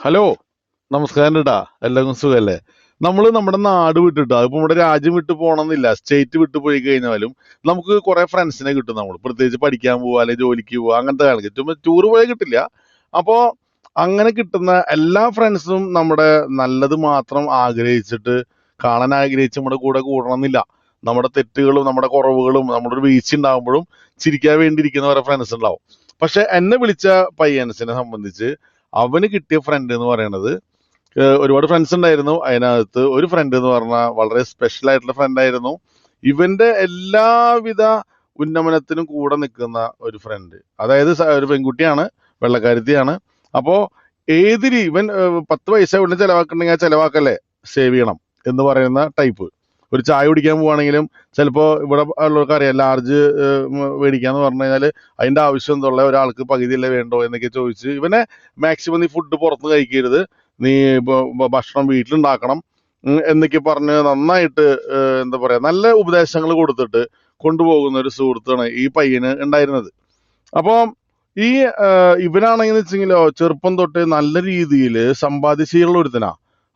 Hello നമസ്കാരം ഡാ എല്ലാവർക്കും സുഖല്ലേ? നമ്മൾ നമ്മുടെ നാട് വിട്ടിട്ട് അതിപ്പോ നമ്മുടെ രാജ്യം വിട്ടു പോകണമെന്നില്ല സ്റ്റേറ്റ് വിട്ടു പോയി കഴിഞ്ഞാലും നമുക്ക് കുറെ ഫ്രണ്ട്സിനെ കിട്ടും നമ്മൾ പ്രത്യേകിച്ച് പഠിക്കാൻ പോവുക അല്ലെങ്കിൽ ജോലിക്ക് പോവുക അങ്ങനത്തെ കാലം ചുമ്മാ ടൂർ പോയാൽ കിട്ടില്ല. അപ്പോൾ അങ്ങനെ കിട്ടുന്ന എല്ലാ ഫ്രണ്ട്സും നമ്മുടെ നല്ലത് മാത്രം ആഗ്രഹിച്ചിട്ട് കാണാൻ ആഗ്രഹിച്ച് നമ്മുടെ കൂടെ കൂടണമെന്നില്ല നമ്മുടെ തെറ്റുകളും നമ്മുടെ കുറവുകളും നമ്മുടെ ഒരു വീഴ്ച ഉണ്ടാകുമ്പോഴും ചിരിക്കാൻ വേണ്ടി ഇരിക്കുന്ന ഫ്രണ്ട്സ് ഉണ്ടാവും. പക്ഷെ എന്നെ വിളിച്ച പയ്യൻസിനെ സംബന്ധിച്ച് അവന് കിട്ടിയ ഫ്രണ്ട് എന്ന് പറയുന്നത് ഒരുപാട് ഫ്രണ്ട്സ് ഉണ്ടായിരുന്നു. അതിനകത്ത് ഒരു ഫ്രണ്ട് എന്ന് പറഞ്ഞാൽ വളരെ സ്പെഷ്യൽ ആയിട്ടുള്ള ഫ്രണ്ട് ആയിരുന്നു. ഇവന്റെ എല്ലാവിധ ഉന്നമനത്തിനും കൂടെ നിൽക്കുന്ന ഒരു ഫ്രണ്ട് അതായത് ഒരു പെൺകുട്ടിയാണ് വെള്ളക്കാരുത്തിയാണ്. അപ്പോൾ ഏത് ഇവൻ പത്ത് പൈസ ഉടനെ ചിലവാക്കണമെങ്കിൽ ആ ചെലവാക്കല്ലേ? സേവ് ചെയ്യണം എന്ന് പറയുന്ന ടൈപ്പ് ഒരു ചായ കുടിക്കാൻ പോവാണെങ്കിലും ചിലപ്പോ ഇവിടെ ഉള്ളവർക്ക് അറിയാം ലാർജ് മേടിക്കാന്ന് പറഞ്ഞു കഴിഞ്ഞാൽ അതിന്റെ ആവശ്യം എന്തുള്ള ഒരാൾക്ക് പകുതിയല്ലേ വേണ്ടോ എന്നൊക്കെ ചോദിച്ച് ഇവനെ മാക്സിമം നീ ഫുഡ് പുറത്ത് കഴിക്കരുത്. നീ ഭക്ഷണം വീട്ടിലുണ്ടാക്കണം എന്നൊക്കെ പറഞ്ഞ് നന്നായിട്ട് എന്താ പറയാ നല്ല ഉപദേശങ്ങൾ കൊടുത്തിട്ട് കൊണ്ടുപോകുന്ന ഒരു സുഹൃത്താണ് ഈ പയ്യന് ഉണ്ടായിരുന്നത്. അപ്പൊ ഈ ഇവനാണെങ്കിൽ വെച്ചെങ്കിലോ ചെറുപ്പം തൊട്ട് നല്ല രീതിയിൽ സമ്പാദ്യശീലുള്ള ഒരുത്തനാ.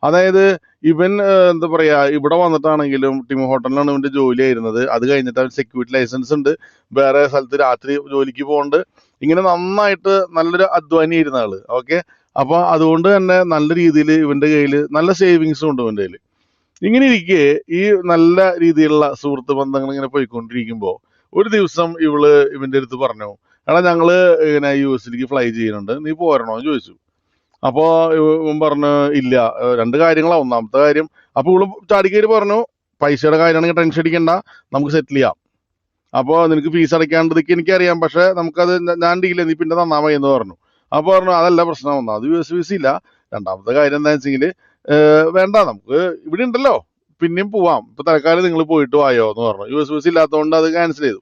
അതായത് ഇവൻ എന്താ പറയാ ഇവിടെ വന്നിട്ടാണെങ്കിലും ടിം ഹോട്ടലിലാണ് ഇവന്റെ ജോലി ആയിരുന്നത് അത് കഴിഞ്ഞിട്ട് അവൻ സെക്യൂരിറ്റി ലൈസൻസ് ഉണ്ട്. വേറെ സ്ഥലത്ത് രാത്രി ജോലിക്ക് പോകുന്നുണ്ട് ഇങ്ങനെ നന്നായിട്ട് നല്ലൊരു അധ്വാനി ആയിരുന്ന ആൾ. ഓക്കെ? അപ്പൊ അതുകൊണ്ട് തന്നെ നല്ല രീതിയിൽ ഇവന്റെ കയ്യിൽ നല്ല സേവിങ്സും ഉണ്ട് ഇവന്റെ കയ്യിൽ ഇങ്ങനെ ഇരിക്കെ ഈ നല്ല രീതിയിലുള്ള സുഹൃത്ത് ബന്ധങ്ങൾ ഇങ്ങനെ പോയിക്കൊണ്ടിരിക്കുമ്പോൾ ഒരു ദിവസം ഇവൾ ഇവന്റെ അടുത്ത് പറഞ്ഞു എടാ ഞങ്ങൾ ഇങ്ങനെ യു എസിലേക്ക് ഫ്ലൈ ചെയ്യുന്നുണ്ട്. നീ പോരണോ? എന്ന് ചോദിച്ചു. അപ്പോ ഇവ- ഇവൻ പറഞ്ഞു ഇല്ല. രണ്ട് കാര്യങ്ങളാ. ഒന്നാമത്തെ കാര്യം അപ്പൊ ഇവൾ ചാടിക്കേര് പറഞ്ഞു പൈസയുടെ കാര്യമാണെങ്കിൽ ടെൻഷൻ അടിക്കണ്ട നമുക്ക് സെറ്റിൽ ചെയ്യാം. അപ്പോൾ നിനക്ക് ഫീസ് അടയ്ക്കാണ്ടതൊക്കെ എനിക്കറിയാം പക്ഷെ നമുക്കത് ഞാൻ ഡീൽ നീ പിന്നെ തന്നാ മതി എന്ന് പറഞ്ഞു. അപ്പൊ പറഞ്ഞു അതല്ല പ്രശ്നം. ഒന്നാമത് യു എസ് ഫീസ് ഇല്ല. രണ്ടാമത്തെ കാര്യം എന്താ വെച്ചെങ്കിൽ വേണ്ട നമുക്ക് ഇവിടെ ഉണ്ടല്ലോ. പിന്നെയും പോവാം. ഇപ്പൊ തൽക്കാലം നിങ്ങൾ പോയിട്ട് വായോ എന്ന് പറഞ്ഞു. യു എസ് വിസ ഇല്ലാത്തതുകൊണ്ട് അത് ക്യാൻസൽ ചെയ്തു.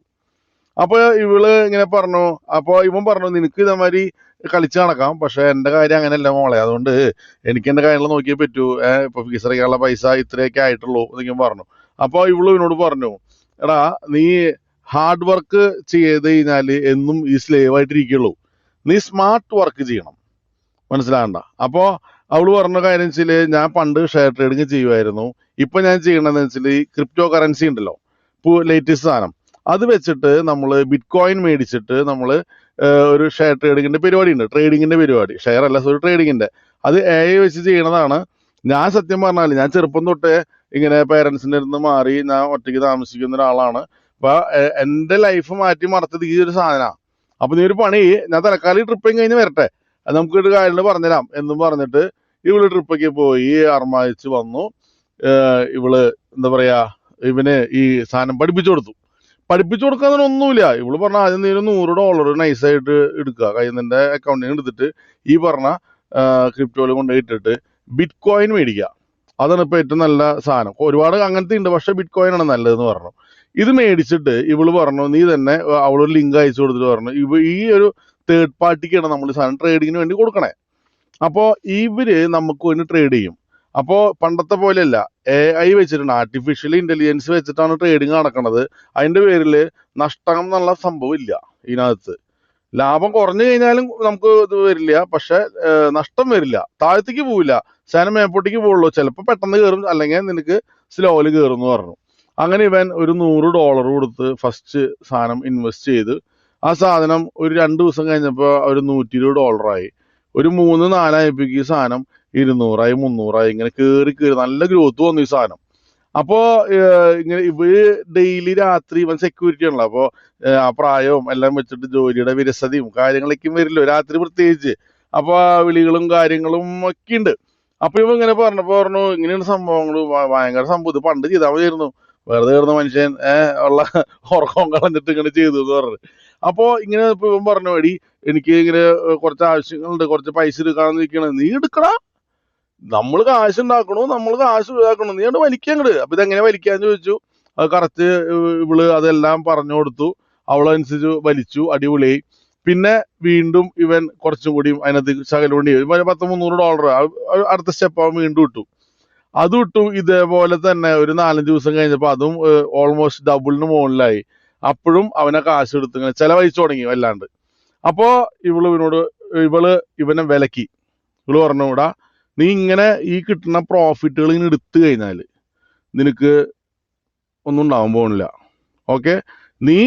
അപ്പൊ ഇവൾ ഇങ്ങനെ പറഞ്ഞു. അപ്പൊ ഇവൻ പറഞ്ഞു നിനക്ക് ഇതേമാതിരി കളിച്ച് നടക്കാം. പക്ഷെ എന്റെ കാര്യം അങ്ങനെയല്ല മോളെ. അതുകൊണ്ട് എനിക്ക് എന്റെ കാര്യങ്ങൾ നോക്കിയേ പറ്റൂ. ഏഹ് ഇപ്പൊ അടയ്ക്കാനുള്ള പൈസ ഇത്രയൊക്കെ ആയിട്ടുള്ളൂ എന്നൊക്കെ പറഞ്ഞു. അപ്പൊ ഇവൾ ഇവനോട് പറഞ്ഞു എടാ നീ ഹാർഡ് വർക്ക് ചെയ്ത് കഴിഞ്ഞാൽ എന്നും ഈ സ്ലേവ് ആയിട്ടിരിക്കുള്ളൂ. നീ സ്മാർട്ട് വർക്ക് ചെയ്യണം. മനസ്സിലാകണ്ട. അപ്പോൾ അവൾ പറഞ്ഞ കാര്യം വെച്ചാൽ ഞാൻ പണ്ട് ഷെയർ ട്രേഡിങ് ചെയ്യുമായിരുന്നു ഇപ്പൊ ഞാൻ ചെയ്യണമെന്ന് വെച്ചാൽ ഈ ക്രിപ്റ്റോ കറൻസി ഉണ്ടല്ലോ. ഇപ്പോൾ ലേറ്റസ്റ്റ് സാധനം അത് വെച്ചിട്ട് നമ്മൾ ബിറ്റ് കോയിൻ മേടിച്ചിട്ട് നമ്മൾ ഒരു ഷെയർ ട്രേഡിങ്ങിന്റെ പരിപാടി ഉണ്ട് ട്രേഡിങ്ങിന്റെ പരിപാടി. ഷെയർ അല്ല സോറി ട്രേഡിങ്ങിന്റെ അത് എ ഐ വെച്ച് ചെയ്യണതാണ്. ഞാൻ സത്യം പറഞ്ഞാൽ ഞാൻ ചെറുപ്പം തൊട്ടേ ഇങ്ങനെ പേരൻസിന്റെ അടുത്ത് മാറി ഞാൻ ഒറ്റയ്ക്ക് താമസിക്കുന്ന ഒരാളാണ്. അപ്പോൾ എന്റെ ലൈഫ് മാറ്റി മറച്ചത് ഈ ഒരു സാധനമാണ് അപ്പൊ നീ ഒരു പണി ഞാൻ തൽക്കാലം ട്രിപ്പും കഴിഞ്ഞ് വരട്ടെ. അത് നമുക്ക് ഒരു കാര്യം പറഞ്ഞുതരാം എന്നും പറഞ്ഞിട്ട് ഇവൾ ട്രിപ്പൊക്കെ പോയി അർമാദിച്ച് വന്നു. ഇവൾ എന്താ പറയാ ഇവന് ഈ സാധനം പഠിപ്പിച്ചു കൊടുത്തു. പഠിപ്പിച്ചു കൊടുക്കാൻ ഒന്നുമില്ല ഇവൾ പറഞ്ഞ ആദ്യം നീ ഒരു നൂറ് ഡോളർ നൈസായിട്ട് എടുക്കുക. കയ്യിൽ നിന്റെ അക്കൗണ്ടിൽ എടുത്തിട്ട് ഈ പറഞ്ഞ ക്രിപ്റ്റോയിൽ കൊണ്ടുപോയി ഇട്ടിട്ട് ബിറ്റ് കോയിൻ മേടിക്കുക. അതാണ് ഇപ്പൊ ഏറ്റവും നല്ല സാധനം. ഒരുപാട് അങ്ങനത്തെ ഉണ്ട് പക്ഷെ ബിറ്റ് കോയിൻ ആണ് നല്ലതെന്ന് പറഞ്ഞു. ഇത് മേടിച്ചിട്ട് ഇവൾ പറഞ്ഞു നീ തന്നെ അവളൊരു ലിങ്ക് അയച്ചു കൊടുത്തിട്ട് പറഞ്ഞു ഇവ ഈ ഒരു തേർഡ് പാർട്ടിക്കാണ് നമ്മൾ സാധനം ട്രേഡിങ്ങിന് വേണ്ടി കൊടുക്കണേ. അപ്പോ ഇവർ നമുക്ക് വേണ്ടി ട്രേഡ് ചെയ്യും. അപ്പോ പണ്ടത്തെ പോലെയല്ല എ ഐ വെച്ചിട്ടാണ് ആർട്ടിഫിഷ്യൽ ഇന്റലിജൻസ് വെച്ചിട്ടാണ് ട്രേഡിങ് നടക്കുന്നത് അതിന്റെ പേരിൽ നഷ്ടം എന്നുള്ള സംഭവം ഇല്ല ഇതിനകത്ത്. ലാഭം കുറഞ്ഞു കഴിഞ്ഞാലും നമുക്ക് ഇത് വരില്ല. പക്ഷെ നഷ്ടം വരില്ല. താഴത്തേക്ക് പോവില്ല. സാധനം മേപ്പോട്ടേക്ക് പോവുള്ളൂ. ചിലപ്പോൾ പെട്ടെന്ന് കയറും. അല്ലെങ്കിൽ നിനക്ക് സ്ലോയിൽ കയറും എന്ന് പറഞ്ഞു. അങ്ങനെ ഇവൻ ഒരു നൂറ് ഡോളർ കൊടുത്ത് ഫസ്റ്റ് സാധനം ഇൻവെസ്റ്റ് ചെയ്ത് ആ സാധനം ഒരു രണ്ട് ദിവസം കഴിഞ്ഞപ്പോൾ ഒരു നൂറ്റി ഇരുപത് ഡോളറായി ഒരു മൂന്ന് നാലായപ്പോഴേക്ക് ഈ സാധനം ഇരുന്നൂറായി മുന്നൂറായി ഇങ്ങനെ കേറി കേറി നല്ല ഗ്രോത്ത് വന്നു ഈ സാധനം. അപ്പോ ഇങ്ങനെ ഇവർ ഡെയിലി രാത്രി ഇവൻ സെക്യൂരിറ്റി ആണല്ലോ. അപ്പോ ആ പ്രായവും എല്ലാം വെച്ചിട്ട് ജോലിയുടെ വിരസതയും കാര്യങ്ങളൊക്കെയും വരില്ലോ രാത്രി പ്രത്യേകിച്ച്. അപ്പൊ വിളികളും കാര്യങ്ങളും ഒക്കെ ഉണ്ട് അപ്പൊ ഇവ ഇങ്ങനെ പറഞ്ഞപ്പോ പറഞ്ഞു ഇങ്ങനെയാണ് സംഭവങ്ങൾ ഭയങ്കര സംഭവം. ഇത് പണ്ട് ചെയ്താൽ മതിയായിരുന്നു വെറുതെ കിടന്ന മനുഷ്യൻ ഉള്ള ഉറക്കം കളഞ്ഞിട്ട് ഇങ്ങനെ ചെയ്തു എന്ന് പറഞ്ഞു. അപ്പോ ഇങ്ങനെ ഇപ്പൊ ഇവൻ പറഞ്ഞു എടി എനിക്ക് ഇങ്ങനെ കുറച്ച് ആവശ്യങ്ങളുണ്ട് കുറച്ച് പൈസ എടുക്കാന്ന് നിൽക്കണ നീ എടുക്കടാ. നമ്മൾ കാശ് ഉണ്ടാക്കണു നമ്മൾ കാശ് ഇതാക്കണു. നീ അങ്ങോട്ട് വലിക്കങ്ങട് അപ്പൊ ഇതെങ്ങനെ വലിക്കാന്ന് ചോദിച്ചു. അത് കറക്റ്റ് ഇവൾ അതെല്ലാം പറഞ്ഞു കൊടുത്തു. അവളനുസരിച്ച് വലിച്ചു അടിപൊളിയായി. പിന്നെ വീണ്ടും ഇവൻ കുറച്ചും കൂടിയും അതിനകത്ത് ശകലം കൂടി ഇവൻ പത്ത് മുന്നൂറ് ഡോളർ അടുത്ത സ്റ്റെപ്പ് അവൻ വീണ്ടും ഇട്ടു. അതും ഇട്ടു. ഇതേപോലെ തന്നെ ഒരു നാലഞ്ച് ദിവസം കഴിഞ്ഞപ്പോൾ അതും ഓൾമോസ്റ്റ് ഡബിളിന് മുകളിലായി. അപ്പോഴും അവനെ കാശ് എടുത്ത് ഇങ്ങനെ ചെലവഴിച്ചു തുടങ്ങി വല്ലാണ്ട്. അപ്പോൾ ഇവൾ ഇവനോട് ഇവൾ ഇവനെ വിലക്കി. ഇവൾ പറഞ്ഞു നീ ഇങ്ങനെ ഈ കിട്ടുന്ന പ്രോഫിറ്റുകൾ ഇങ്ങനെ എടുത്തു കഴിഞ്ഞാൽ നിനക്ക് ഒന്നും ഉണ്ടാവാൻ പോകുന്നില്ല ഓക്കെ നീ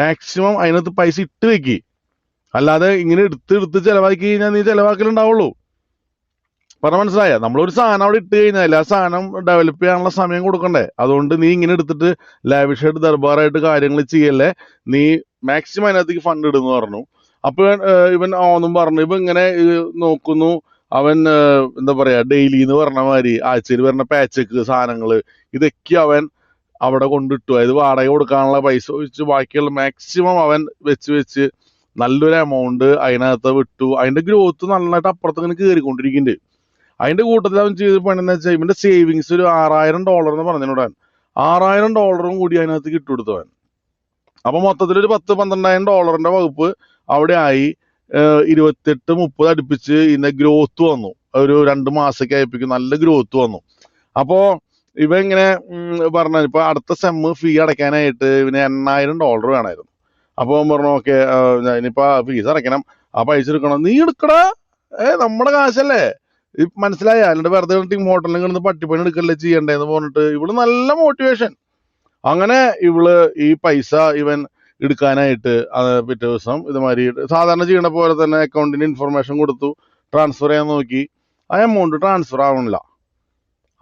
മാക്സിമം അതിനകത്ത് പൈസ ഇട്ട് വെക്കി. അല്ലാതെ ഇങ്ങനെ എടുത്ത് എടുത്ത് ചിലവാക്കി കഴിഞ്ഞാൽ നീ ചെലവാക്കലുണ്ടാവുള്ളൂ. പറഞ്ഞ മനസ്സിലായ? നമ്മളൊരു സാധനം അവിടെ ഇട്ട് കഴിഞ്ഞാൽ ആ സാധനം ഡെവലപ്പ് ചെയ്യാനുള്ള സമയം കൊടുക്കണ്ടേ? അതുകൊണ്ട് നീ ഇങ്ങനെ എടുത്തിട്ട് ലാവിഷായിട്ട് ദർബാറായിട്ട് കാര്യങ്ങൾ ചെയ്യല്ലേ? നീ മാക്സിമം അതിനകത്തേക്ക് ഫണ്ട് ഇടുന്നു പറഞ്ഞു. അപ്പൊ ഇവൻ ഓന്നും പറഞ്ഞു. ഇവ ഇങ്ങനെ നോക്കുന്നു. അവൻ എന്താ പറയാ ഡെയിലി എന്ന് പറഞ്ഞ മാതിരി ആഴ്ചയിൽ വരുന്ന പാച്ചക്ക് സാധനങ്ങൾ ഇതൊക്കെ അവൻ അവിടെ കൊണ്ടിട്ടു. അതായത് വാടക കൊടുക്കാനുള്ള പൈസ വെച്ച് ബാക്കിയുള്ള മാക്സിമം അവൻ വെച്ച് വെച്ച് നല്ലൊരു എമൗണ്ട് അതിനകത്ത് വിട്ടു. അതിന്റെ ഗ്രോത്ത് നന്നായിട്ട് അപ്പുറത്ത് ഇങ്ങനെ കയറിക്കൊണ്ടിരിക്കുന്നുണ്ട് അതിന്റെ കൂട്ടത്തിൽ അവൻ ചെയ്ത പണി എന്ന് വെച്ചാൽ ഇവന്റെ സേവിങ്സ് ഒരു ആറായിരം ഡോളർ എന്ന് പറഞ്ഞിട്ടുണ്ടാൻ ആറായിരം ഡോളറും കൂടി അതിനകത്ത് കിട്ടുകൊടുത്തവൻ അപ്പൊ മൊത്തത്തിൽ ഒരു പത്ത് പന്ത്രണ്ടായിരം ഡോളറിന്റെ വകുപ്പ് അവിടെ ആയി. ഇരുപത്തെട്ട് മുപ്പത് അടുപ്പിച്ച് ഇതിന്റെ ഗ്രോത്ത് വന്നു. ഒരു രണ്ട് മാസമൊക്കെ ആയപ്പോഴേക്കും നല്ല ഗ്രോത്ത് വന്നു. അപ്പോ ഇവ ഇങ്ങനെ പറഞ്ഞ ഇപ്പൊ അടുത്ത സെമ്മ് ഫീ അടയ്ക്കാനായിട്ട് ഇവന് എണ്ണായിരം ഡോളർ വേണമായിരുന്നു അപ്പൊ പറഞ്ഞു ഓക്കെ ഇനിയിപ്പോ ഫീസ് അടയ്ക്കണം. ആ പൈസ എടുക്കണം. നീ എടുക്കടാ. ഏ നമ്മുടെ കാശല്ലേ. മനസ്സിലായ? അല്ലാണ്ട് വെറുതെ ടീം ഹോട്ടലിൽ കിടന്ന് പട്ടിപ്പണി എടുക്കല്ലേ ചെയ്യണ്ടേന്ന് പറഞ്ഞിട്ട് ഇവൾ നല്ല മോട്ടിവേഷൻ അങ്ങനെ ഇവൾ ഈ പൈസ ഇവൻ എടുക്കാനായിട്ട് പിറ്റേ ദിവസം ഇതുമാതിരി സാധാരണ ചെയ്യണ പോലെ തന്നെ അക്കൗണ്ടിന് ഇൻഫർമേഷൻ കൊടുത്തു ട്രാൻസ്ഫർ ചെയ്യാൻ നോക്കി. ആ എമൗണ്ട് ട്രാൻസ്ഫർ ആവണില്ല.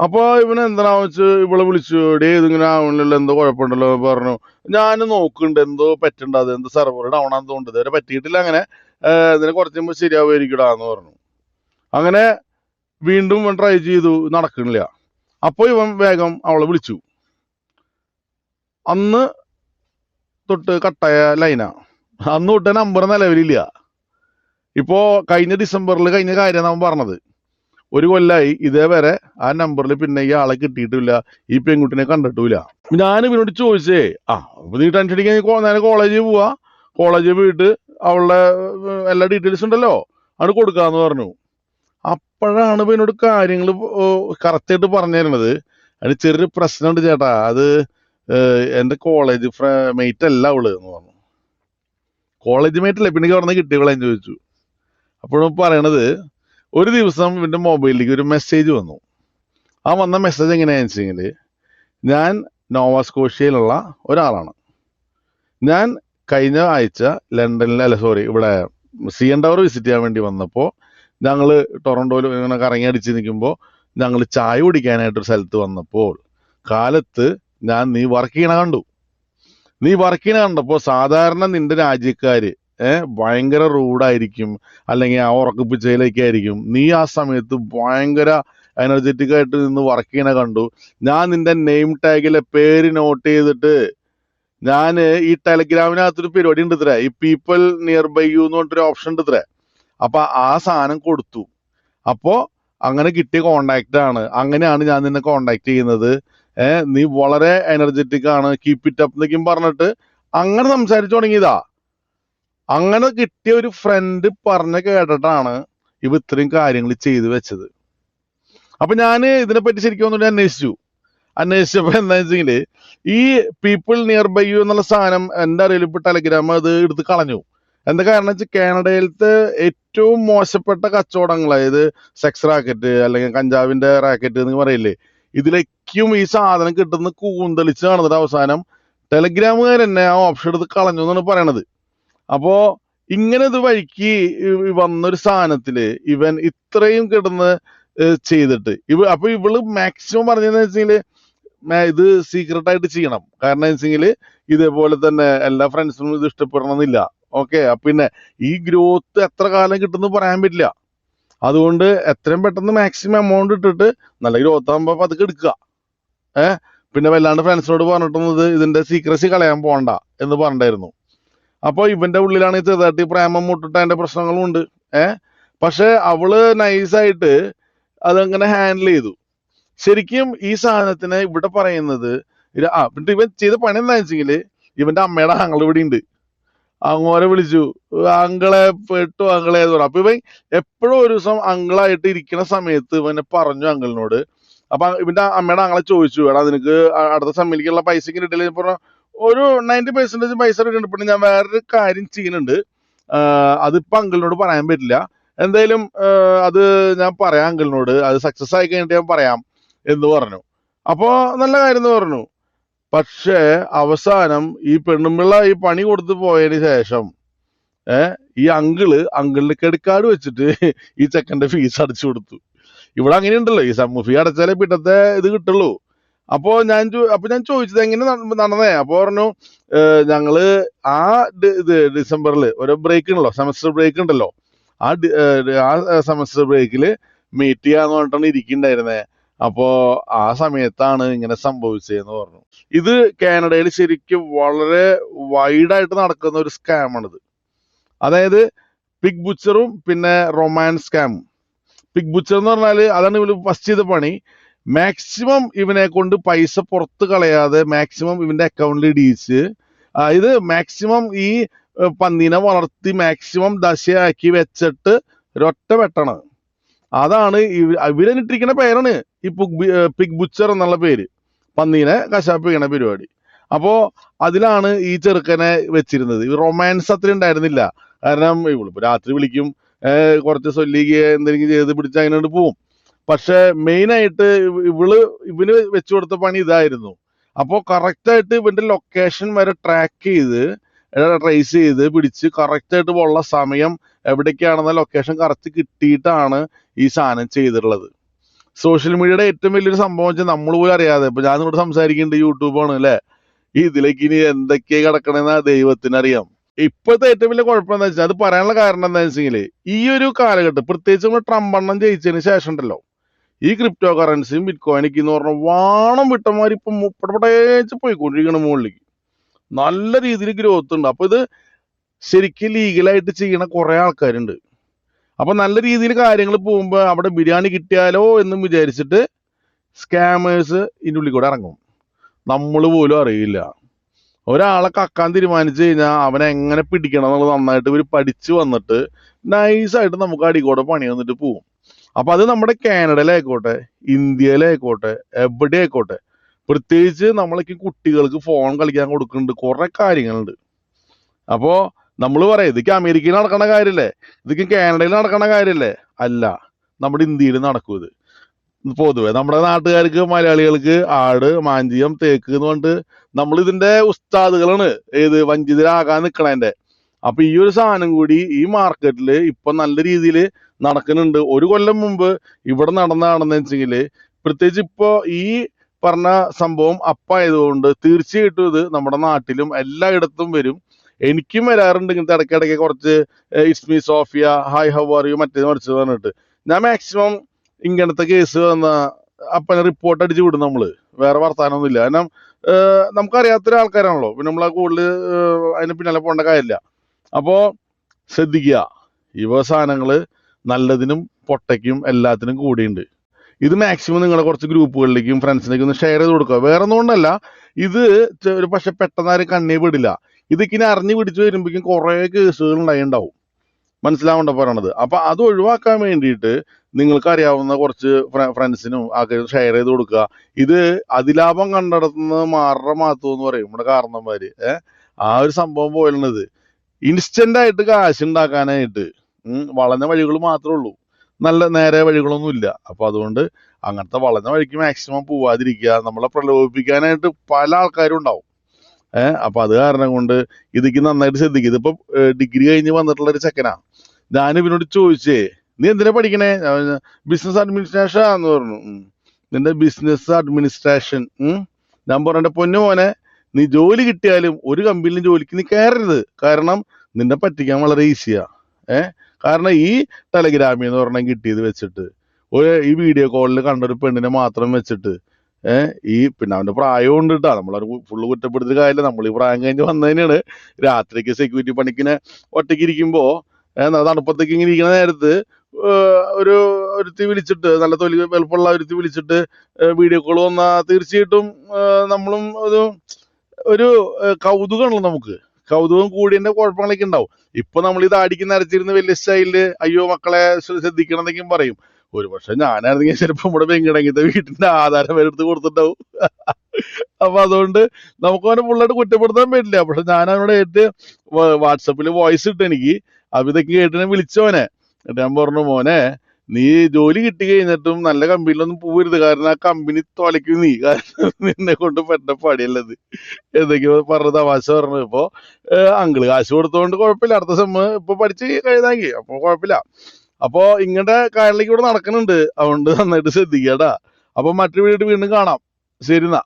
അപ്പോൾ ഇവൻ വെച്ച് ഇവളെ വിളിച്ചു? ഡേ ഇതിങ്ങനെ ആവണില്ലല്ലോ എന്തോ കുഴപ്പമുണ്ടല്ലോ പറഞ്ഞു. ഞാൻ നോക്കുന്നുണ്ട് എന്തോ പറ്റണ്ട അത് എന്തോ സെർവർ ഡൗൺ ആണെന്ന് തോന്നുന്നത് ഇതുവരെ പറ്റിയിട്ടില്ല അങ്ങനെ ഇതിനെ കുറച്ച് മുമ്പ് ശരിയാവുമായിരിക്കടാ എന്ന് പറഞ്ഞു. അങ്ങനെ വീണ്ടും ഇവൻ ട്രൈ ചെയ്തു നടക്കണില്ല അപ്പോൾ ഇവൻ വേഗം അവളെ വിളിച്ചു. അന്ന് തൊട്ട് കട്ടായ ലൈനാ അന്ന് തൊട്ട് നമ്പർ നിലവിലില്ല. ഇപ്പോ കഴിഞ്ഞ ഡിസംബറിൽ കഴിഞ്ഞ കാര്യം നമ്മൾ പറഞ്ഞത്. ഒരു കൊല്ലായി ഇതേവരെ ആ നമ്പറിൽ പിന്നെ ഈ ആളെ കിട്ടിയിട്ടില്ല. ഈ പെൺകുട്ടിനെ കണ്ടിട്ടില്ല ഞാൻ ഇവനോട് ചോദിച്ചേ ആ അപ്പൊ നീ ടെൻഷൻ അടിക്കാൻ നേരെ കോളേജിൽ പോവാ. കോളേജിൽ പോയിട്ട് അവളുടെ എല്ലാ ഡീറ്റെയിൽസ് ഉണ്ടല്ലോ അത് കൊടുക്കാന്ന് പറഞ്ഞു. അപ്പോഴാണ് ഇവനോട് കാര്യങ്ങൾ കറക്റ്റ് ആയിട്ട് പറഞ്ഞു തരുന്നത്. അതിന് ചെറിയൊരു പ്രശ്നമുണ്ട് ചേട്ടാ. അത് എന്റെ കോളേജ് മേറ്റ് അല്ല അവൾ എന്ന് പറഞ്ഞു. കോളേജ് മേറ്റ് അല്ലേ പിന്നെ അവിടെ കിട്ടിയവളെ ചോദിച്ചു. അപ്പോഴും പറയണത് ഒരു ദിവസം എന്റെ മൊബൈലിലേക്ക് ഒരു മെസ്സേജ് വന്നു. ആ വന്ന മെസ്സേജ് എങ്ങനെയാണെന്ന് വെച്ചെങ്കിൽ ഞാൻ നോവാസ്കോഷ്യയിലുള്ള ഒരാളാണ്. ഞാൻ കഴിഞ്ഞ ആഴ്ച ലണ്ടനിൽ അല്ല സോറി ഇവിടെ സി എൻ ടവർ വിസിറ്റ് ചെയ്യാൻ വേണ്ടി വന്നപ്പോൾ ഞങ്ങൾ ടൊറന്റോയിൽ ഇങ്ങനെ കറങ്ങി അടിച്ച് നിൽക്കുമ്പോൾ ഞങ്ങൾ ചായ കുടിക്കാനായിട്ട് ഒരു സ്ഥലത്ത് വന്നപ്പോൾ കാലത്ത് ഞാൻ നീ വർക്ക് ചെയ്യണ കണ്ടു. നീ വർക്ക് ചെയ്യണ കണ്ടപ്പോൾ സാധാരണ നിന്റെ രാജ്യക്കാര് ഏഹ് ഭയങ്കര റൂഡായിരിക്കും അല്ലെങ്കിൽ ആ ഉറക്കിപ്പിച്ചയിലേക്കായിരിക്കും നീ ആ സമയത്ത് ഭയങ്കര എനർജറ്റിക് ആയിട്ട് നിന്ന് വർക്ക് ചെയ്യണ കണ്ടു. ഞാൻ നിന്റെ നെയിം ടാഗിലെ പേര് നോട്ട് ചെയ്തിട്ട് ഞാൻ ഈ ടെലഗ്രാമിനകത്തൊരു പരിപാടി ഉണ്ട് ഇത്ര. ഈ പീപ്പിൾ നിയർ ബൈ യു എന്ന് പറഞ്ഞിട്ടൊരു ഓപ്ഷൻ ഉണ്ട് ഇത്ര. അപ്പൊ ആ സാധനം കൊടുത്തു. അപ്പോ അങ്ങനെ കിട്ടിയ കോണ്ടാക്ട് ആണ്. അങ്ങനെയാണ് ഞാൻ നിന്നെ കോണ്ടാക്ട് ചെയ്യുന്നത്. നീ വളരെ എനർജറ്റിക് ആണ്. കീപ്പ് ഇറ്റ് അപ്പ് എന്നൊക്കെയും പറഞ്ഞിട്ട് അങ്ങനെ സംസാരിച്ചു തുടങ്ങിയതാ. അങ്ങനെ കിട്ടിയ ഒരു ഫ്രണ്ട് പറഞ്ഞ കേട്ടിട്ടാണ് ഇവ ഇത്രയും കാര്യങ്ങൾ ചെയ്തു വെച്ചത്. അപ്പൊ ഞാൻ ഇതിനെപ്പറ്റി ശരിക്കും ഒന്നുകൂടി അന്വേഷിച്ചു. അന്വേഷിച്ചപ്പോ എന്താ വെച്ചെങ്കിൽ ഈ പീപ്പിൾ നിയർ ബൈ യു എന്നുള്ള സാധനം എന്റെ അറിവിൽ ഇപ്പൊ ടെലഗ്രാം അത് എടുത്ത് കളഞ്ഞു. എന്താ കാരണം വെച്ചാൽ കാനഡയിലത്തെ ഏറ്റവും മോശപ്പെട്ട കച്ചവടങ്ങൾ അതായത് സെക്സ് റാക്കറ്റ് അല്ലെങ്കിൽ കഞ്ചാവിന്റെ റാക്കറ്റ് എന്ന് പറയില്ലേ? ഇതിലേക്കും ഈ സാധനം കിട്ടുന്ന കൂന്തളിച്ച് കാണുന്നത് അവസാനം ടെലഗ്രാമുകാർ തന്നെ ആ ഓപ്ഷൻ എടുത്ത് കളഞ്ഞു എന്നാണ് പറയണത്. അപ്പോ ഇങ്ങനെ ഇത് വഴിക്ക് വന്നൊരു സാധനത്തിൽ ഇവൻ ഇത്രയും കിടന്ന് ചെയ്തിട്ട്. ഇവ അപ്പൊ ഇവൾ മാക്സിമം പറഞ്ഞതെന്ന് വെച്ചെങ്കിൽ ഇത് സീക്രട്ട് ആയിട്ട് ചെയ്യണം. കാരണം വെച്ചെങ്കിൽ ഇതേപോലെ തന്നെ എല്ലാ ഫ്രണ്ട്സിനും ഇത് ഇഷ്ടപ്പെടണമെന്നില്ല. ഓക്കെ പിന്നെ ഈ ഗ്രോത്ത് എത്ര കാലം കിട്ടുമെന്ന് പറയാൻ പറ്റില്ല. അതുകൊണ്ട് എത്രയും പെട്ടെന്ന് മാക്സിമം എമൗണ്ട് ഇട്ടിട്ട് നല്ല ഗ്രോത്ത് ആകുമ്പോ പതുക്കെ എടുക്കുക. ഏഹ് പിന്നെ വല്ലാണ്ട് ഫ്രണ്ട്സിനോട് പറഞ്ഞിട്ടുള്ളത് ഇതിന്റെ സീക്രസി കളയാൻ പോകണ്ട എന്ന് പറഞ്ഞിട്ടായിരുന്നു അപ്പോൾ ഇവന്റെ ഉള്ളിലാണ് ചെറുതായിട്ട് ഈ പ്രേമം മുട്ടിട്ട് അതിന്റെ പ്രശ്നങ്ങളും ഉണ്ട്. ഏഹ് പക്ഷെ അവൾ നൈസായിട്ട് അതങ്ങനെ ഹാൻഡിൽ ചെയ്തു. ശരിക്കും ഈ സാധനത്തിന് ഇവിടെ പറയുന്നത് ആ പിന്നെ ഇവൻ ചെയ്ത പണി എന്താണെന്ന് വെച്ചെങ്കിൽ ഇവന്റെ അമ്മയുടെ ആങ്ങൾ ഇവിടെ ഉണ്ട് അങ്ങോരെ വിളിച്ചു. അങ്കളെ പെട്ടു അങ്കളെ എന്ന് പറഞ്ഞു. അപ്പൊ ഇവൻ എപ്പോഴും ഒരു ദിവസം അങ്കളായിട്ട് ഇരിക്കുന്ന സമയത്ത് ഇവനെ പറഞ്ഞു അങ്കിളിനോട്. അപ്പൊ ഇവന്റെ അമ്മയുടെ അങ്ങളെ ചോദിച്ചു എടാ നിനക്ക് അടുത്ത സമ്മിലിക്കുള്ള പൈസ കിട്ടില്ല പറഞ്ഞു ഒരു നയന്റി പെർസെന്റേജ് പൈസ കിട്ടുന്നുണ്ട് പിന്നെ ഞാൻ വേറൊരു കാര്യം ചെയ്യുന്നുണ്ട്. അതിപ്പോ അങ്കിളിനോട് പറയാൻ പറ്റില്ല. എന്തായാലും അത് ഞാൻ പറയാം അങ്കിളിനോട്. അത് സക്സസ് ആയി കഴിഞ്ഞിട്ട് ഞാൻ പറയാം എന്ന് പറഞ്ഞു. അപ്പോ നല്ല കാര്യം എന്ന് പറഞ്ഞു. പക്ഷേ അവസാനം ഈ പെണ്ണുമ്പിള്ള ഈ പണി കൊടുത്തു പോയതിന് ശേഷം ഏഹ് ഈ അങ്കിൾ അങ്കിളിന് ക്രെഡിറ്റ് കാർഡ് വെച്ചിട്ട് ഈ ചെക്കന്റെ ഫീസ് അടച്ചു കൊടുത്തു. ഇവിടെ അങ്ങനെ ഉണ്ടല്ലോ ഈ സമൂഹ ഫീ അടച്ചാലേ പിറ്റത്തെ ഇത് കിട്ടുള്ളൂ. അപ്പോ ഞാൻ അപ്പൊ ഞാൻ ചോദിച്ചത് എങ്ങനെ നട- നടന്നേ? അപ്പൊ പറഞ്ഞു ഞങ്ങൾ ആ ഇത് ഡിസംബറിൽ ഒരു ബ്രേക്ക് ഉണ്ടല്ലോ സെമസ്റ്റർ ബ്രേക്ക് ഉണ്ടല്ലോ. ആ ആ സെമസ്റ്റർ ബ്രേക്കിൽ മീറ്റ് ചെയ്യാന്ന് പറഞ്ഞിട്ടാണ് ഇരിക്കണ്ടായിരുന്നേ. അപ്പോ ആ സമയത്താണ് ഇങ്ങനെ സംഭവിച്ചതെന്ന് പറഞ്ഞു. ഇത് കാനഡയിൽ ശരിക്കും വളരെ വൈഡായിട്ട് നടക്കുന്ന ഒരു സ്കാമാണിത് അതായത് പിഗ് ബുച്ചറും പിന്നെ റൊമാൻസ് സ്കാമും പിഗ് ബുച്ചർ എന്ന് പറഞ്ഞാൽ അതാണ് ഇവർ ഫസ്റ്റ് ചെയ്ത പണി. മാക്സിമം ഇവനെ കൊണ്ട് പൈസ പുറത്ത് കളയാതെ മാക്സിമം ഇവന്റെ അക്കൗണ്ടിൽ ഇടിയിച്ച് അതായത് മാക്സിമം ഈ പന്നീനെ വളർത്തി മാക്സിമം ദശയാക്കി വെച്ചിട്ട് ഒരൊറ്റ വെട്ടണം അതാണ് ഇവരെന്നിട്ടിരിക്കുന്ന പേരാണ്. ഈ പിഗ് ബുച്ചർ എന്നുള്ള പേര്. പന്നീനെ കശാപ്പ് ചെയ്യണ പരിപാടി. അപ്പോ അതിലാണ് ഈ ചെറുക്കനെ വെച്ചിരുന്നത്. ഈ റൊമാൻസ് അത്ര ഉണ്ടായിരുന്നില്ല. കാരണം ഇവളിപ്പോ രാത്രി വിളിക്കും. കുറച്ച് സൊല്ലിക്ക് എന്തെങ്കിലും ചെയ്ത് പിടിച്ച് അതിനോട് പോവും. പക്ഷെ ഇവ- ഇവൾ ഇവന് വെച്ചു കൊടുത്ത പണി ഇതായിരുന്നു. അപ്പോ കറക്റ്റ് ആയിട്ട് ഇവന്റെ ലൊക്കേഷൻ വരെ ട്രാക്ക് ചെയ്ത് ട്രേസ് ചെയ്ത് പിടിച്ച് കറക്റ്റ് ആയിട്ട് ഉള്ള സമയം എവിടേക്കാണെന്ന ലൊക്കേഷൻ കറക്റ്റ് കിട്ടിയിട്ടാണ് ഈ സാധനം ചെയ്തിട്ടുള്ളത്. സോഷ്യൽ മീഡിയയുടെ ഏറ്റവും വലിയൊരു സംഭവം വെച്ചാൽ നമ്മൾ പോലും അറിയാതെ. ഇപ്പൊ ഞാൻ ഇവിടെ സംസാരിക്കുന്നുണ്ട് യൂട്യൂബാണ് അല്ലെ? ഈ ഇതിലേക്ക് ഇനി എന്തൊക്കെയാ കിടക്കണെന്ന് ദൈവത്തിന് അറിയാം ഇപ്പോഴത്തെ ഏറ്റവും വലിയ കുഴപ്പം എന്താ വെച്ചാൽ അത് പറയാനുള്ള കാരണം എന്താ വെച്ചെങ്കിൽ ഈ ഒരു കാലഘട്ടം പ്രത്യേകിച്ച് നമ്മൾ ട്രംപ് എണ്ണം ജയിച്ചതിന് ശേഷം ഉണ്ടല്ലോ. ഈ ക്രിപ്റ്റോ കറൻസിയും ബിറ്റ് കോയിനൊക്കെ എന്ന് പറഞ്ഞാൽ വാണം വിട്ടമാര് ഇപ്പൊ മുപ്പടപടേച്ച് പോയിക്കൊണ്ടിരിക്കണം മുകളിലേക്ക്. നല്ല രീതിയിൽ ഗ്രോത്ത് ഉണ്ട്. അപ്പോൾ ഇത് ശരിക്കും ലീഗലായിട്ട് ചെയ്യണ കുറേ ആൾക്കാരുണ്ട്. അപ്പൊ നല്ല രീതിയിൽ കാര്യങ്ങൾ പോകുമ്പോ അവിടെ ബിരിയാണി കിട്ടിയാലോ എന്നും വിചാരിച്ചിട്ട് സ്കാമേഴ്സ് ഇതിന്റെ ഉള്ളിൽ കൂടെ ഇറങ്ങും. നമ്മൾ പോലും അറിയില്ല. ഒരാളെ കക്കാൻ തീരുമാനിച്ചു കഴിഞ്ഞാൽ അവനെ എങ്ങനെ പിടിക്കണം എന്നുള്ളത് നന്നായിട്ട് ഇവർ പഠിച്ചു വന്നിട്ട് നൈസായിട്ട് നമുക്ക് അടികൂടെ പണി വന്നിട്ട് പോവും. അപ്പൊ അത് നമ്മുടെ കാനഡയിലായിക്കോട്ടെ ഇന്ത്യയിലായിക്കോട്ടെ എവിടെ ആയിക്കോട്ടെ പ്രത്യേകിച്ച് നമ്മളൊക്കെ കുട്ടികൾക്ക് ഫോൺ കളിക്കാൻ കൊടുക്കുന്നുണ്ട്. കുറെ കാര്യങ്ങളുണ്ട്. അപ്പോ നമ്മൾ പറയാം ഇതൊക്കെ അമേരിക്കയിൽ നടക്കണ കാര്യല്ലേ? ഇതൊക്കെ കാനഡയിൽ നടക്കണ കാര്യല്ലേ? അല്ല നമ്മുടെ ഇന്ത്യയിൽ നടക്കും ഇത്. പൊതുവെ നമ്മുടെ നാട്ടുകാർക്ക് മലയാളികൾക്ക് ആട് മാഞ്ചിയം തേക്ക് എന്ന് പറഞ്ഞിട്ട് നമ്മൾ ഇതിന്റെ ഉസ്താദുകളാണ്. ഏത് വഞ്ചിതരാകാൻ നിക്കണതിന്റെ അപ്പൊ ഈ ഒരു സാധനം കൂടി ഈ മാർക്കറ്റിൽ ഇപ്പൊ നല്ല രീതിയിൽ നടക്കുന്നുണ്ട്. ഒരു കൊല്ലം മുമ്പ് ഇവിടെ നടന്നതാണെന്ന് വെച്ചെങ്കിൽ പ്രത്യേകിച്ച് ഇപ്പോ ഈ പറഞ്ഞ സംഭവം അപ്പായതുകൊണ്ട് തീർച്ചയായിട്ടും ഇത് നമ്മുടെ നാട്ടിലും എല്ലായിടത്തും വരും. എനിക്കും വരാറുണ്ട് ഇങ്ങനത്തെ ഇടയ്ക്കിടയ്ക്ക് കുറച്ച് it's me Sophia hi how are you മറിച്ചത് പറഞ്ഞിട്ട്. ഞാൻ മാക്സിമം ഇങ്ങനത്തെ കേസ് വന്ന അപ്പനെ റിപ്പോർട്ട് അടിച്ച് വിടും നമ്മൾ. വേറെ വർത്താനമൊന്നുമില്ല കാരണം നമുക്കറിയാത്തൊരു ആൾക്കാരാണല്ലോ. പിന്നെ നമ്മളെ കൂടുതൽ അതിന് പിന്നാലെ പോണ്ട കാര്യമില്ല. അപ്പോ ശ്രദ്ധിക്കുക. ഈ സാധനങ്ങൾ നല്ലതിനും പൊട്ടയ്ക്കും എല്ലാത്തിനും കൂടിയുണ്ട്. ഇത് മാക്സിമം നിങ്ങളെ കുറച്ച് ഗ്രൂപ്പുകളിലേക്കും ഫ്രണ്ട്സിലേക്കും ഒന്ന് ഷെയർ ചെയ്ത് കൊടുക്കുക. വേറെ ഒന്നുകൊണ്ടല്ല ഇത് ഒരു പക്ഷെ പെട്ടെന്ന് ആരും കണ്ണേ വിടില്ല. ഇതിക്കിനെ അറിഞ്ഞു പിടിച്ച് വരുമ്പോഴേക്കും കുറെ കേസുകൾ ഉണ്ടായിണ്ടാവും. മനസ്സിലാവണ്ട പറയണത്. അപ്പൊ അത് ഒഴിവാക്കാൻ വേണ്ടിയിട്ട് നിങ്ങൾക്ക് അറിയാവുന്ന കുറച്ച് ഫ്രണ്ട്സിനും ആകെ ഷെയർ ചെയ്ത് കൊടുക്കുക. ഇത് അതിലാഭം കണ്ടെടുത്തുന്നത് മാറ മാത്തു എന്ന് പറയും നമ്മുടെ കാരണന്മാര് ഏഹ് ആ ഒരു സംഭവം പോലുള്ളത് ഇൻസ്റ്റന്റ് ആയിട്ട് കാശ് ഉണ്ടാക്കാനായിട്ട് വളഞ്ഞ വഴികൾ മാത്രമേ ഉള്ളൂ. നല്ല നേരെ വഴികളൊന്നും ഇല്ല അപ്പൊ അതുകൊണ്ട് അങ്ങനത്തെ വളഞ്ഞ വഴിക്ക് മാക്സിമം പോവാതിരിക്കുക നമ്മളെ പ്രലോഭിപ്പിക്കാനായിട്ട് പല ആൾക്കാരും ഉണ്ടാവും. ഏഹ് അപ്പൊ അത് കാരണം കൊണ്ട് ഇതിക്ക് നന്നായിട്ട് ശ്രദ്ധിക്കുക. ഇതിപ്പോ ഡിഗ്രി കഴിഞ്ഞ് വന്നിട്ടുള്ള ഒരു ചെക്കനാ. ഞാൻ ഇവനോട് ചോദിച്ചേ നീ എന്തിനാ പഠിക്കണേ? ബിസിനസ് അഡ്മിനിസ്ട്രേഷൻ എന്ന് പറഞ്ഞു. നിന്റെ ബിസിനസ് അഡ്മിനിസ്ട്രേഷൻ ഉം. ഞാൻ പറഞ്ഞ പൊന്നു മോനെ നീ ജോലി കിട്ടിയാലും ഒരു കമ്പനിയിലും ജോലിക്ക് നീ കയറരുത്. കാരണം നിന്നെ പറ്റിക്കാൻ വളരെ ഈസിയാ ഏഹ് കാരണം ഈ ടെലഗ്രാമിൽ എന്ന് പറഞ്ഞാൽ കിട്ടിയത് വെച്ചിട്ട്. ഒരു ഈ വീഡിയോ കോളിൽ കണ്ട ഒരു പെണ്ണിനെ മാത്രം വെച്ചിട്ട്. ഏഹ് ഈ പിന്നെ അവന്റെ പ്രായം ഉണ്ട് കേട്ടാ നമ്മളത് ഫുള്ള് കുറ്റപ്പെടുത്തി കാര്യമില്ല നമ്മൾ ഈ പ്രായം കഴിഞ്ഞ് വന്നതിനാണ് രാത്രിക്ക് സെക്യൂരിറ്റി പണിക്കിനെ ഒറ്റയ്ക്ക് ഇരിക്കുമ്പോ ഏഹ് തണുപ്പത്തേക്ക് ഇങ്ങനെ ഇരിക്കുന്ന നേരത്ത് ഒരു ഒരുത്തി വിളിച്ചിട്ട് നല്ല തൊലി വലുപ്പമുള്ള ഒരുത്തി വിളിച്ചിട്ട് വീഡിയോ കോൾ വന്നാൽ തീർച്ചയായിട്ടും നമ്മളും ഒരു ഒരു കൗതുകമാണല്ലോ നമുക്ക്. കൗതുകം കൂടിയതിന്റെ കുഴപ്പങ്ങളൊക്കെ ഉണ്ടാവും. ഇപ്പൊ നമ്മൾ ഇത് അടിക്കുന്ന അരച്ചിരുന്ന് വലിയ സ്റ്റൈലിൽ അയ്യോ മക്കളെ ശ്ര- ശ്രദ്ധിക്കണം എന്നൊക്കെയും പറയും. ഒരു പക്ഷെ ഞാനായിരുന്നെങ്കിൽ ചിലപ്പോ നമ്മുടെ വെങ്കിടങ്ങിത്തെ വീട്ടിന്റെ ആധാരം വരെ എടുത്ത് കൊടുത്തിട്ടുണ്ടാവും. അപ്പൊ അതുകൊണ്ട് നമുക്ക് അവനെ ഫുള്ളായിട്ട് കുറ്റപ്പെടുത്താൻ പറ്റില്ല. പക്ഷെ ഞാൻ അവനോട് ഏറ്റ് വാട്സപ്പിൽ വോയിസ് ഇട്ട് എനിക്ക് അപ്പൊ ഇതൊക്കെ കേട്ടിട്ട് വിളിച്ചോനെ എന്നിട്ട് ഞാൻ പറഞ്ഞു മോനെ നീ ജോലി കിട്ടി കഴിഞ്ഞിട്ടും നല്ല കമ്പനിയിലൊന്നും പോവരുത്. കാരണം ആ കമ്പനി തൊലയ്ക്കും നീ. കാരണം നിന്നെ കൊണ്ട് പെട്ട പടിയല്ലത് എന്തൊക്കെയോ പറഞ്ഞ തമാശ പറഞ്ഞു. ഇപ്പോ അങ്കിൾ കാശ് കൊടുത്തോണ്ട് കുഴപ്പമില്ല അടുത്ത സെമ്മ് ഇപ്പൊ പഠിച്ച് കഴിഞ്ഞാങ്കി അപ്പൊ കുഴപ്പമില്ല അപ്പൊ ഇങ്ങടെ കാലിലേക്ക് ഇവിടെ നടക്കുന്നുണ്ട് അതുകൊണ്ട് നന്നായിട്ട് ശ്രദ്ധിക്കട്ടാ അപ്പൊ മറ്റൊരു വീട് വീണ്ടും കാണാം. ശരി എന്നാ.